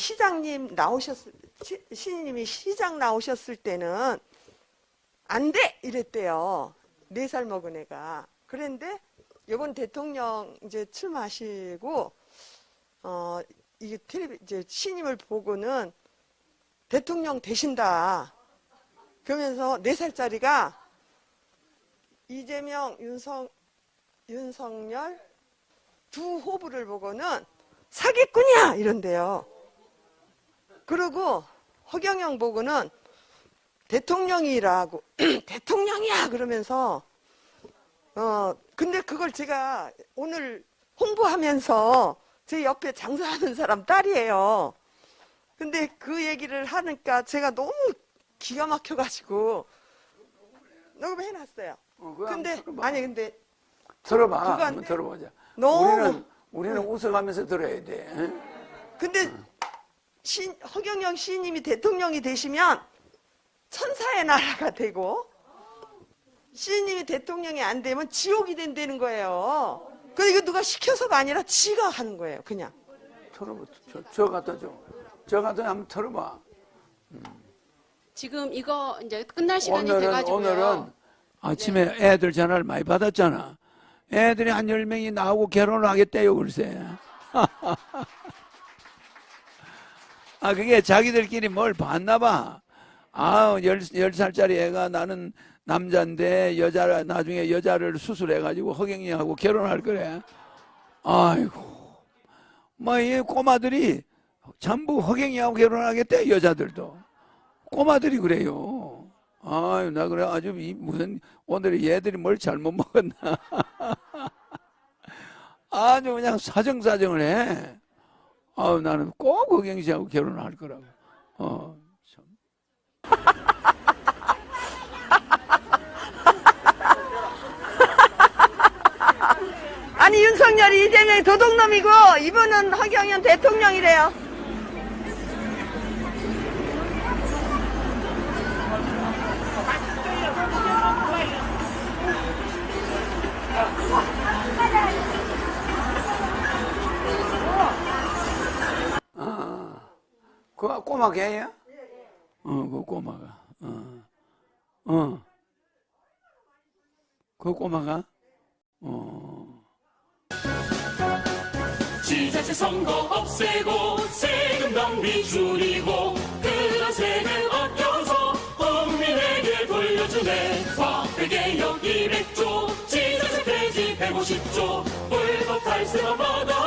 시장님 나오셨을 시- 신님이 시장 나오셨을 때는 안 돼 이랬대요. 네 살 먹은 애가. 그런데 이번 대통령 이제 출마하시고 어 이게 텔레비 이제 신임을 보고는 대통령 되신다. 그러면서 네 살짜리가 이재명, 윤석, 윤석열 두 호부를 보고는 사기꾼이야 이런데요. 그리고 허경영 보고는 대통령이라고 대통령이야 그러면서 어 근데 그걸 제가 오늘 홍보하면서 제 옆에 장사하는 사람 딸이에요. 근데 그 얘기를 하니까 제가 너무 기가 막혀가지고 녹음 해놨어요. 어, 그거 근데. 아니 근데 들어봐. 한번 돼? 들어보자. 너무 우리는 우리는 웃어가면서 들어야 돼. 응? 근데 신, 허경영 시인님이 대통령이 되시면 천사의 나라가 되고 시인님이 대통령이 안 되면 지옥이 된다는 거예요. 그 이거 누가 시켜서가 아니라 지가 하는 거예요. 그냥. 들어봐. 저, 저 갖다 줘. 저 갖다 한번 들어봐. 지금 이거 이제 끝날 시간이 오늘은 돼가지고요. 오늘은 아침에 애들 전화를 많이 받았잖아. 애들이 한 열명이 나오고 결혼을 하겠대요, 글쎄. 아, 그게 자기들끼리 뭘 봤나 봐. 아, 열, 열 살짜리 애가 나는 남자인데 여자, 나중에 여자를 수술해가지고 허경영하고 결혼할 거래. 아이고. 뭐, 이 꼬마들이 전부 허경영하고 결혼하겠대, 여자들도. 꼬마들이 그래요. 아유, 나 그래. 아주 이 무슨, 오늘 얘들이 뭘 잘못 먹었나. 아주 그냥 사정사정을 해. 아유, 나는 꼭 허경 씨하고 결혼할 거라고. 어, 참. 아니 윤석열이 이재명이 도둑놈이고 이분은 허경영 대통령이래요. 그 꼬마 걔야? 어, 그 꼬마가. 어. 어. 그 꼬마가? 어. 지자체 선거 없애고 세금 낭비 줄이고 그런 세금 아껴서 국민에게 돌려주네 화폐개혁 200조 지자체 폐지 150조 불법 받아도